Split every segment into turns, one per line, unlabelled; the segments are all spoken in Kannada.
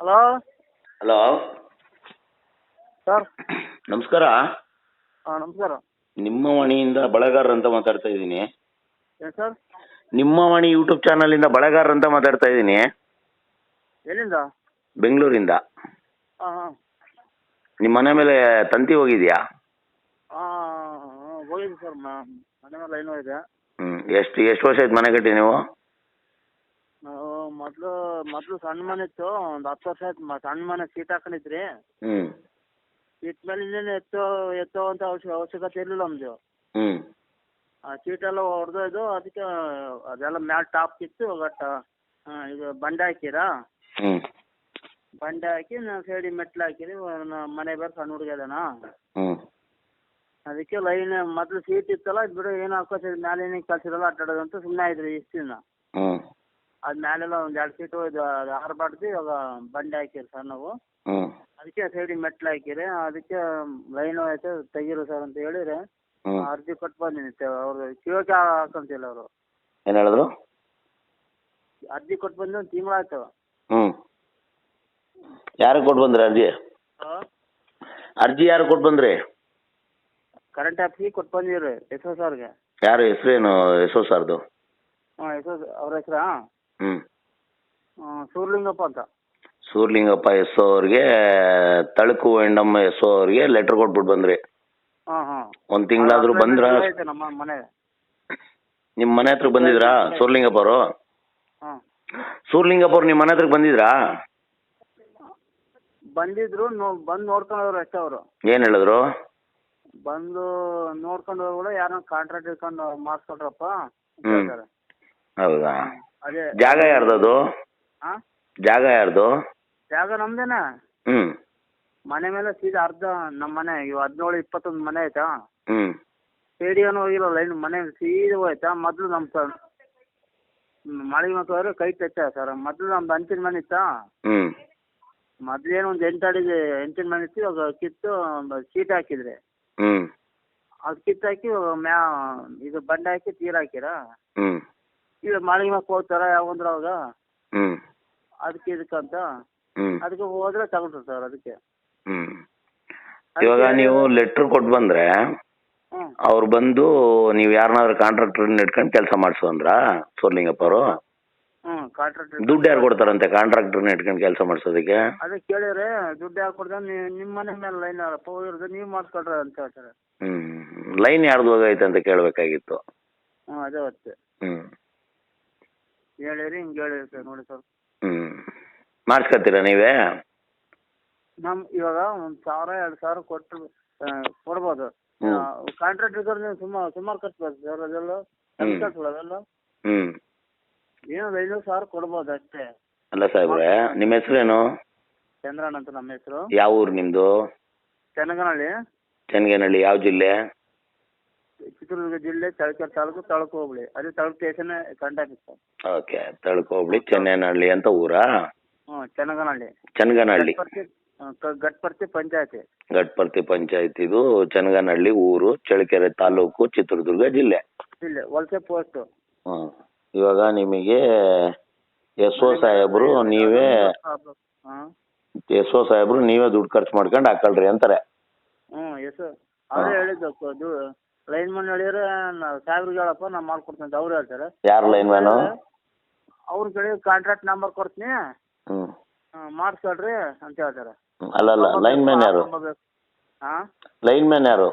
ಹಲೋ?
ಹಲೋ?
ಸರ್.
ನಮಸ್ಕಾರ.
ಹಾಂ ನಮಸ್ಕಾರ.
ನಿಮ್ಮ ವಾಣಿಯಿಂದ ಬಳಗಾರ್ ಅಂತ ಮಾತಾಡ್ತಾ ಇದ್ದೀನಿ.
ಏನು ಸರ್?
ನಿಮ್ಮ ವಾಣಿ ಯೂಟ್ಯೂಬ್ ಇಂದ ಬಳಗಾರ್ ಅಂತ ಮಾತಾಡ್ತಾ ಇದ್ದೀನಿ.
ಎಲ್ಲಿಂದ?
ಬೆಂಗಳೂರಿಂದ.
ಹಾಂ ಹಾಂ.
ನಿಮ್ಮ ಮನೆ ಮೇಲೆ ತಂತಿ ಹೋಗಿದ್ಯಾ?
ಹಾಂ ಸರ್ ಮನೆ ಮೇಲೆ ಏನೋ ಇದೆ
ಎಷ್ಟು ಎಷ್ಟು ವರ್ಷ ಆಯ್ತು ಮನೆ ಕಟ್ಟಿ ನಾವು?
ಮೊದಲು ಮೊದ್ಲು ಸಣ್ಣ ಮನೆ ಇತ್ತು ಒಂದ್ ಹತ್ತು ವರ್ಷ ಆಯ್ತು ಮ- ಸಣ್ಣ ಮನೆ ಸೀಟ್ ಹಾಕೊಂಡಿದ್ರಿ.
ಹ್ಞೂ
ಸೀಟ್ ಮೇಲೆ ಇನ್ನೇನು ಎತ್ತೋ ಎತ್ತೋ ಅಂತ ಅವಶ್ಯ ಅವಶ್ಯಕತೆ ಇರಲಿಲ್ಲ ನಮ್ಮದು
ಹ್ಞೂ
ಆ ಸೀಟೆಲ್ಲ ಹೊಡೆದೋಯ್ದು ಅದಕ್ಕೆ ಅದೆಲ್ಲ ಮ್ಯಾಲ್ ಟಾಪ್ ಕಿತ್ತು ಒಟ್ಟು ಇದು ಬಂಡೆ ಹಾಕಿರಾ.
ಹ್ಞೂ
ಬಂಡೆ ಹಾಕಿ ನಾವು ಸೈಡಿ ಮೆಟ್ಲು ಹಾಕಿರಿ ನ- ಮನೆ ಬೇರೆ ಸಣ್ಣ ಹುಡುಗ ಇದಾನ.
ಹ್ಞೂ
ಅದಕ್ಕೆ ಲೈನ್ ಮೊದ್ಲು ಸೀಟ್ ಇತ್ತಲ್ಲ ಬಿಡು ಏನು ಹಾಕೋತಿದ್ ಮ್ಯಾಲೆ ಏನಿಗೆ ಕಳ್ಸಿರಲ್ಲ ಅಡ್ಡಾಡೋದು ಅಂತ ಸುಮ್ಮನೆ ಇದ್ರಿ ಇಷ್ಟು ದಿನ
ಹ್ಞೂ
ಅದು ಮ್ಯಾಲೆಲ್ಲ ಒಂದು ಎರಡು ಸೀಟು ಇದು ಆರ್ ಬಾಡ್ದು ಇವಾಗ ಬಂಡೆ ಹಾಕಿರಿ ಸರ್ ನಾವು. ಅದಕ್ಕೆ ಸೈಡಿಗೆ ಮೆಟ್ಲು ಹಾಕಿರಿ. ಅದಕ್ಕೆ ಲೈನ್ ಐತೆ ತೆಗೀರಿ ಸರ್ ಅಂತ ಹೇಳಿರಿ ಅರ್ಜಿ ಕೊಟ್ಟು ಬಂದೀನಿ ಅವ್ರು ಕಿವಕ್ಕೆ ಹಾಕೊಂತಿಲ್ಲ ಅವರು.
ಏನ್ ಹೇಳಿದ್ರು?
ಅರ್ಜಿ ಕೊಟ್ಟು ಬಂದು ಒಂದು ತಿಂಗಳಾಯ್ತು
ಹ್ಮ್. ಯಾರಿಗೆ ಕೊಟ್ಟು ಬಂದ್ರಿ ಅರ್ಜಿ? ಅರ್ಜಿ ಯಾರು ಕೊಟ್ಟು ಬಂದ್ರಿ?
ಕರೆಂಟ್ ಆಫೀಸಿಗೆ ಕೊಟ್ಟು ಬಂದಿರಿ ಎಸ್ ಎಸ್ ಅವ್ರಿಗೆ
ಯಾರು ಹೆಸರೇನು ಎಸ್ ಓ ಸರ್ದು?
ಹಾಂ ಎಸ್ ಎಸ್ ಅವ್ರ ಹೆಸ್ರಾ?
ಹ್ಞೂ
ಸೂರ್ಲಿಂಗಪ್ಪ ಅಂತ.
ಸೂರ್ಲಿಂಗಪ್ಪ ಎಸ್ ಅವ್ರಿಗೆ ತಳಕು ಎಂಡಮ್ಮ ಎಸ್ ಅವ್ರಿಗೆ ಲೆಟ್ರ್ ಕೊಟ್ಬಿಟ್ಟು ಬಂದ್ರಿ.
ಹಾಂ ಹಾಂ.
ಒಂದು ತಿಂಗಳಾದ್ರೂ ಬಂದ್ರ?
ಐತೆ ನಮ್ಮ ಮನೆ.
ನಿಮ್ಮ ಮನೆ ಹತ್ರ ಬಂದಿದ್ರಾ ಸೂರ್ಲಿಂಗಪ್ಪ ಅವರು?
ಹಾಂ.
ಸೂರ್ಲಿಂಗಪ್ಪ ಅವ್ರು ನಿಮ್ಮ ಮನೆ ಹತ್ರಕ್ಕೆ ಬಂದಿದ್ರಾ?
ಬಂದಿದ್ರು ನೋ ಬಂದು ನೋಡ್ಕೊಂಡು ಹೋದ್ರು ಅಷ್ಟೇ ಅವರು.
ಏನು ಹೇಳಿದ್ರು?
ಬಂದು ನೋಡ್ಕೊಂಡು ಹೋಗ್ಬಿಡು ಯಾರನ್ನ ಕಾಂಟ್ರಾಕ್ಟ್ ಇಟ್ಕೊಂಡು ಮಾಡಿಸ್ಕೊಟ್ರಪ್ಪ ಅಂತ
ಹ್ಮ್.
ಹೇಳ್ತಾರೆ.
ಹೌದಾ?
ಅದೇ
ಜಾಗ ಯಾರ್ದದು?
ಆ?
ಜಾಗ ಯಾರ್ದು?
ಜಾಗ ನಮ್ದೇನಾ?
ಹ್ಮ್.
ಮನೆ ಮೇಲೆ ಸೀದಾ ಅರ್ಧ ನಮ್ಮ ಮನೆ ಇವು ಹದಿನೇಳು ಇಪ್ಪತ್ತೊಂದ್ ಮನೆ ಆಯ್ತಾ
ಹ್ಮ್.
ಸ್ಟೇಡಿಯಂ ಹೋಗಿಲ್ಲ ಲೈನ್ ಮನೆ ಸೀದಾ ಹೋಯ್ತಾ? ಮೊದ್ಲು ನಮ್ಮ ಸರ್ ಮಳೆ ಮಕ್ಕಳು ಕೈ ಟಚ್ ಸರ್. ಮೊದ್ಲು ನಮ್ದು ಅಂಚಿನ ಮನೆ ಇತ್ತಾ?
ಹ್ಮ್.
ಮೊದ್ಲೇನು ಒಂದು ಎಂಟು ಅಡಿಗೆ ಎಂಟಿನ ಮನೆ ಇತ್ತು ಇವಾಗ ಕಿತ್ತು ಒಂದು ಶೀಟ್ ಹಾಕಿದ್ರಿ.
ಅದ್
ಅದು ಕಿತ್ತು ಹಾಕಿ ಮ್ಯಾ ಇದು ಬಂಡೆ ಹಾಕಿ ತೀರ್ ಹಾಕಿರಾ?
ಹ್ಞೂ
ಈಗ ಮಳೆ ಮಕ್ಕ ಹೋಗ್ತಾರ ಯಾವಂದ್ರೆ ಅವಾಗ?
ಹ್ಞೂ
ಅದಕ್ಕೆ ಇದಕ್ಕಂತ
ಹ್ಞೂ
ಅದಕ್ಕೆ ಹೋದ್ರೆ ತಗೊಂಡ್ರು ಸರ್ ಅದಕ್ಕೆ.
ಹ್ಞೂ ಇವಾಗ ನೀವು ಲೆಟ್ರ್ ಕೊಟ್ಟು ಬಂದ್ರೆ ಅವ್ರು ಬಂದು ನೀವು ಯಾರನ್ನಾದ್ರೂ ಕಾಂಟ್ರಾಕ್ಟರ್ ಇಟ್ಕೊಂಡು ಕೆಲಸ ಮಾಡಿಸು ಅಂದ್ರಾ ಸೋರ್ಲಿಂಗಪ್ಪ ಅವರು.
ಹ್ಞೂ ಕಾಂಟ್ರಾಕ್ಟ್
ದುಡ್ಡು ಯಾರು ಕೊಡ್ತಾರಂತೆ ಕಾಂಟ್ರಾಕ್ಟರ್ ಇಟ್ಕೊಂಡು ಕೆಲಸ ಮಾಡಿಸೋದಕ್ಕೆ?
ಅದೇ ಕೇಳಿದ್ರೆ ದುಡ್ಡು ಯಾಕೆ ನೀವು ನಿಮ್ಮ ಮನೆ ಮೇಲೆ ಲೈನ್ ಹೋಗಿರೋದು ನೀವು ಮಾಡ್ಕೊಳ್ರಿ ಅಂತ ಹೇಳ್ತಾರೆ.
ಹ್ಮ್. ಲೈನ್ ಯಾರ್ದು ಹೋಗೈತೆ ಅಂತ ಕೇಳಬೇಕಾಗಿತ್ತು.
ಹ್ಞೂ ಅದೇ ಮತ್ತೆ.
ಹ್ಞೂ
ಹೇಳಿರಿ ಹಿಂಗೆ ಹೇಳಿರಿ ಸರ್ ನೋಡಿ ಸರ್.
ಹ್ಞೂ ಮಾಡಿಸ್ಕೊತೀರಾ ನೀವೇ?
ನಮ್ ಇವಾಗ ಒಂದ್ ಸಾವಿರ ಎರಡ್ ಸಾವಿರ ಕೊಟ್ಟು ಆ, ಕೊಡ್ಬೋದು.
ಹ್ಮ್.
ಕಾಂಟ್ರಾಕ್ಟ್ ಇದ್ರೆ ನೀವು ಸುಮಾರು ಸುಮಾರು ಕಟ್ಬೋದು ಸರ್ ಅದೆಲ್ಲ?
ಹ್ಮ್.
ಕಟ್ಸಲ್ಲ ಅದೆಲ್ಲ?
ಹ್ಞೂ
ಏನು ಒಂದು ಐನೂರು ಸಾವಿರ ಕೊಡ್ಬೋದು ಅಷ್ಟೇ.
ಅಲ್ಲ ಸಾಹೇಬ್ರೆ ನಿಮ್ಮ ಹೆಸರೇನು?
ಚಂದ್ರಣ್ಣ ಅಂತ ನಮ್ಮ ಹೆಸರು.
ಯಾವ ಊರು ನಿಮ್ಮದು
ಚೆನ್ನಗನಹಳ್ಳಿ
ಚನ್ನಗೇನಹಳ್ಳಿ ಯಾವ ಜಿಲ್ಲೆ?
ಚಿತ್ರದುರ್ಗ ಜಿಲ್ಲೆ ಚಳ್ಳಕೆರೆ ತಾಲೂಕು ತಳಕು ಹೋಬಳಿ. ಅದೇ Talaku station contact sir
okay Talaku hobli Chennainahalli ಅಂತ ಊರಾ?
ಹ್ಞೂ ಚೆನ್ನಗನಹಳ್ಳಿ.
ಚನ್ನಗನಹಳ್ಳಿ.
ಗಟ್ಪರ್ತಿ ಆ, ಕ- ಗಟ್ಪರ್ತಿ ಪಂಚಾಯತಿ.
ಗಟ್ಪರ್ತಿ ಪಂಚಾಯತ್ ಇದು ಚನ್ನಗನಹಳ್ಳಿ ಊರು ಚಳ್ಳಕೆರೆ ತಾಲೂಕು ಚಿತ್ರದುರ್ಗ ಜಿಲ್ಲೆ.
ಜಿಲ್ಲೆ ವಲಸೆ ಪೋಸ್ಟು
ಹ್ಮ್ ಇವಾಗ ನಿಮಗೆ ಎಸ್ ಓ ಸಾಹೇಬ್ರು ನೀವೇ
ಹಾಂ
ಎಸ್ ಓ ಸಾಹೇಬ್ರು ನೀವೇ ದುಡ್ಡು ಖರ್ಚು ಮಾಡ್ಕೊಂಡು ಹಾಕಲ್ರಿ ಅಂತಾರೆ.
ಹ್ಞೂ ಎಸ್ ಅವರೇ ಹೇಳಿದ್ದು ಅದು ಲೈನ್ ಮನ್ ಹೇಳಿದ್ರೆ ಸಾಹೇಬ್ರಿಗೆ ಹೇಳಪ್ಪ ನಾನು ಮಾಡ್ಕೊಡ್ತೀನಿ ಅಂತ ಅವ್ರು ಹೇಳ್ತಾರೆ.
ಯಾರು ಲೈನ್ ಮ್ಯಾನು?
ಅವ್ರು ಕೇಳಿ ಕಾಂಟ್ರಾಕ್ಟ್ ನಂಬರ್ ಕೊಡ್ತೀನಿ. ಮಾಡಿಸ್ಕೊಳ್ರಿ ಅಂತ ಹೇಳ್ತಾರೆ.
ಅಲ್ಲ ಅಲ್ಲ ಲೈನ್ ಮ್ಯಾನ್ ಯಾರು?
ಹಾಂ?
ಲೈನ್ ಮ್ಯಾನ್ ಯಾರು?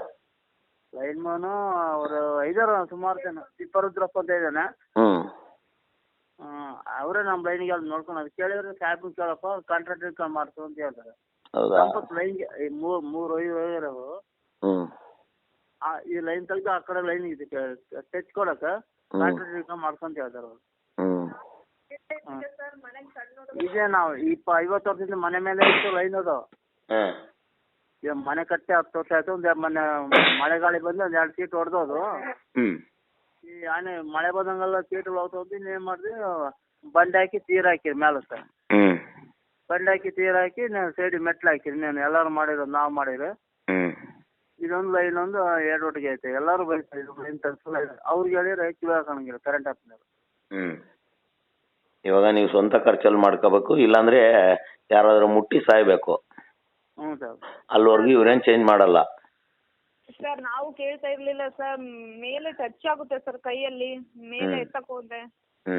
ಲೈನ್ ಮ್ಯಾನು ಅವರು ಇದಾರ ಸುಮಾರು ಜನ ತಿಪ್ಪರುದ್ರಪ್ಪ ಅಂತ ಇದ್ದಾನೆ.
ಹ್ಮ್.
ಅವರೇ ನಮ್ಮ ಲೈನ್ಗೆ ನೋಡ್ಕೊಂಡು ಅದು ಕೇಳಿದ್ರೆ ಸಾಹೇಬ್ರಿಗೆ ಕೇಳಪ್ಪ ಕಾಂಟ್ರಾಕ್ಟ್ ಇಟ್ಕೊಂಡು ಅಂತ ಹೇಳ್ತಾರೆ.
ಹೌದಾ?
ಲೈನ್ಗೆ ಮೂರು ಮೂರು ಐದು
ಹ್ಮ್
ಆ ಈ ಲೈನ್ ತೆಗ್ದು ಆ ಕಡೆ ಲೈನ್ ಇದೆ ಟಚ್ ಕೊಡಕ್ಕೆ. ಕಾಂಟ್ರಾಕ್ಟ್ ಮಾಡ್ಕೊಂತ ಹೇಳ್ತಾರೆ ಅವ್ರು. ಇದೇ ನಾವು ಇಪ್ಪ ಐವತ್ತು ವರ್ಷದಿಂದ ಮನೆ ಮೇಲೆ ಇತ್ತು ಲೈನ್ ಅದು. ಈಗ ಮನೆ ಕಟ್ಟೆ ಹತ್ತು ವರ್ಷ ಆಯ್ತು ಒಂದ್ ಮನೆ ಮಳೆಗಾಳಿ ಬಂದು ಒಂದ್ ಎರಡು ಸೀಟ್ ಹೊಡೆದು
ಅದು
ಈ ಆನೆ ಮಳೆ ಬಂದಂಗೆಲ್ಲ ಸೀಟ್ಗಳು ಹೋಗ್ತೋದು ಏನ್ ಮಾಡಿದ್ವಿ ಬಂಡೆ ಹಾಕಿ ತೀರ ಹಾಕಿರಿ ಮೇಲೆ ಸರ್ ಬಂಡೆ ಹಾಕಿ ತೀರ್ ಹಾಕಿ ನೀವು ಸೈಡ್ ಮೆಟ್ಲು ಹಾಕಿರಿ ನೀನು ಎಲ್ಲರೂ ಮಾಡಿರೋ ನಾವು ಮಾಡಿರಿ ಇದೊಂದು ಲೈನ್ ಒಂದು ಎರಡು ಒಟ್ಟಿಗೆ ಐತೆ. ಎಲ್ಲರೂ ಬೈತಾರೆ ಇದು ಲೈನ್ ಅವ್ರಿಗೆ ಹೇಳಿದ್ರೆ ಕಿವಿ ಹಾಕೋಣಂಗಿಲ್ಲ ಕರೆಂಟ್ ಆಫ್ನವ್ರು
ಹ್ಮ್. ಇವಾಗ ನೀವು ಸ್ವಂತ ಖರ್ಚಲ್ಲಿ ಮಾಡ್ಕೋಬೇಕು ಇಲ್ಲಾಂದ್ರೆ ಯಾರಾದರೂ ಮುಟ್ಟಿ ಸಾಯ್ಬೇಕು.
ಹ್ಞೂ ಸರ್.
ಅಲ್ಲಿವರೆಗೂ ಇವ್ರೇನು ಚೇಂಜ್ ಮಾಡಲ್ಲ.
ಸರ್ ನಾವು ಕೇಳ್ತಾ ಇರ್ಲಿಲ್ಲ ಸರ್. ಮೇಲೆ ಟಚ್ ಆಗುತ್ತೆ ಸರ್ ಕೈಯಲ್ಲಿ. ಮೇಲೆ
ಹ್ಮ್.
ಎತ್ತಕ್ ಹೋದ್ರೆ.
ಹ್ಞೂ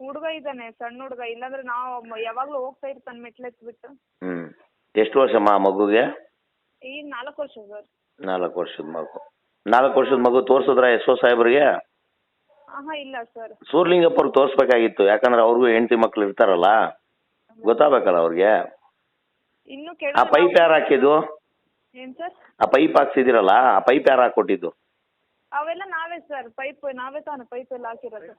ಹುಡುಗ ಇದ್ದಾನೆ ಸಣ್ಣ ಹುಡುಗ. ಇಲ್ಲಾಂದ್ರೆ ನಾವು ಯಾವಾಗ್ಲೂ ಹೋಗ್ತಾ ಇರ್ತಾನೆ ಮೆಟ್ಲೆತ್ಬಿಟ್ಟು.
ಹ್ಮ್. ಎಷ್ಟು ವರ್ಷಮ್ಮ ಆ ಮಗುಗೆ?
ಈಗ ನಾಲ್ಕು ವರ್ಷ ಸರ್
ನಾಲ್ಕು ವರ್ಷದ ಮಗು. ನಾಲ್ಕು ವರ್ಷದ ಮಗು ತೋರಿಸಿದ್ರ ಎಸ್ ಒ ಸಾಹೇಬ್ರಿಗೆ?
ಆಹಾ ಇಲ್ಲ ಸರ್.
ಸೂರ್ಲಿಂಗಪ್ಪವ್ರಿಗೆ ತೋರಿಸ್ಬೇಕಾಗಿತ್ತು ಯಾಕಂದ್ರೆ ಅವ್ರಿಗೂ ಹೆಂಡತಿ ಮಕ್ಳು ಇರ್ತಾರಲ್ಲ? ಗೊತ್ತಾಗಬೇಕಲ್ಲ ಅವ್ರಿಗೆ?
ಇನ್ನು
ಆ ಪೈಪ್ ಯಾರು ಹಾಕಿದ್ದು?
ಏನ್ ಸರ್?
ಆ ಪೈಪ್ ಹಾಕ್ಸಿದಿರಲ್ಲ ಆ ಪೈಪ್ ಯಾರು ಹಾಕೊಟ್ಟಿದ್ದು
ಅವೆಲ್ಲ ನಾವೇ ಸರ್ ಪೈಪ್ ನಾವೇ ತಾನೆ ಪೈಪ್ ಎಲ್ಲ ಹಾಕಿರೋದು.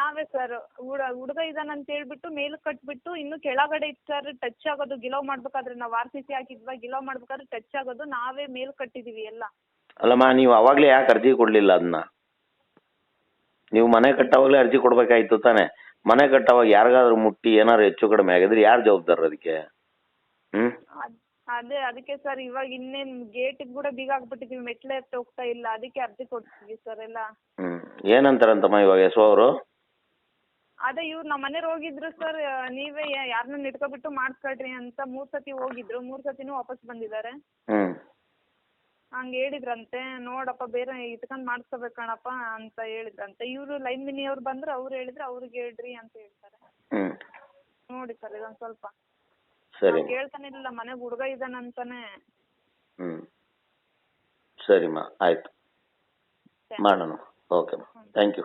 ನಾವೇ ಸರ್ ಹುಡ, ಹುಡುಗ ಇದಾನೆ ಅಂತ ಹೇಳ್ಬಿಟ್ಟು ಮೇಲ್ ಕಟ್ಬಿಟ್ಟು ಇನ್ನು ಕೆಳಗಡೆ ಇತ್ತು ಸರ್ ಟಚ್ ಆಗೋದು, ಗಿಲವ್ ಮಾಡ್ಬೇಕಾದ್ರೆ ನಾವು ಆರ್ ಸಿ ಸಿ ಹಾಕಿದ್ವಾ, ಗಿಲವ್ ಮಾಡ್ಬೇಕಾದ್ರೆ ಟಚ್ ಆಗೋದು, ನಾವೇ ಮೇಲ್ ಕಟ್ಟಿದೀವಿ ಎಲ್ಲ.
ಅಲ್ಲಮ್ಮ, ನೀವು ಅವಾಗ್ಲೇ ಯಾಕೆ ಅರ್ಜಿ ಕೊಡ್ಲಿಲ್ಲ ಅದನ್ನ ನೀವು ಮನೆ ಕಟ್ಟೋವಾಗಲೇ ಅರ್ಜಿ ಕೊಡ್ಬೇಕಾಯ್ತು ತಾನೆ. ಮನೆ ಕಟ್ಟೋವಾಗ ಯಾರಿಗಾದ್ರೂ ಮುಟ್ಟಿ ಏನಾದ್ರು ಹೆಚ್ಚು ಕಡಿಮೆ ಆಗಿದ್ರೆ ಯಾರು ಜವಾಬ್ದಾರಿ ಅದಕ್ಕೆ? ಹ್ಞೂ
ಅದ್- ಅದೇ ಅದಕ್ಕೆ ಸರ್ ಇವಾಗ ಇನ್ನೇನ್ ಗೇಟಿಗೆ ಕೂಡ ಬೀಗ ಹಾಕ್ಬಿಟ್ಟಿದ್ದೀವಿ ಮೆಟ್ಲು ಹತ್ತಿ ಹೋಗ್ತಾ ಇಲ್ಲ ಅದಕ್ಕೆ ಅರ್ಜಿ ಕೊಡ್ತೀವಿ ಸರ್ ಎಲ್ಲ.
ಹ್ಞೂ ಏನಂತಾರಂತಮ್ಮ ಇವಾಗ ಯಶೋ ಅವರು?
ಅದೇ ಇವ್ರು ನಮ್ಮ ಮನೆಯವ್ರು ಹೋಗಿದ್ರು ಸರ್ ನೀವೇ ಯಾರನ್ನ ಇಟ್ಕೊಬಿಟ್ಟು ಮಾಡ್ಸ್ಕೊಳ್ರಿ ಅಂತ ಮೂರ್ ಸತಿ ಹೋಗಿದ್ರು ಮೂರ್ ಸತಿನೂ ವಾಪಸ್ ಬಂದಿದ್ದಾರೆ.
ಹ್ಞೂ
ಹಂಗೆ ಹೇಳಿದ್ರಂತೆ ನೋಡಪ್ಪ ಬೇರೆ ಇಟ್ಕೊಂಡು ಮಾಡಿಸ್ಕೋಬೇಕು ಕಣಪ್ಪ ಅಂತ ಹೇಳಿದ್ರಂತೆ. ಇವರು ಲೈನ್ ಮಿನಿಯವ್ರು ಬಂದ್ರು ಅವ್ರು ಹೇಳಿದ್ರು ಅವ್ರಿಗೆ ಹೇಳ್ರಿ ಅಂತ ಹೇಳ್ತಾರೆ.
ಹ್ಞೂ
ನೋಡಿ ಸರ್ ಇದೊಂದು ಸ್ವಲ್ಪ.
ಸರಿ.
ಕೇಳ್ತಾನೆ ಇಲ್ಲ ಮನೆಗೆ ಹುಡುಗ ಇದಾನಂತಾನೆ
ಹ್ಮ್. ಸರಿಮ್ಮ ಆಯ್ತು. ಮಾಡೋಣ. Okay thank you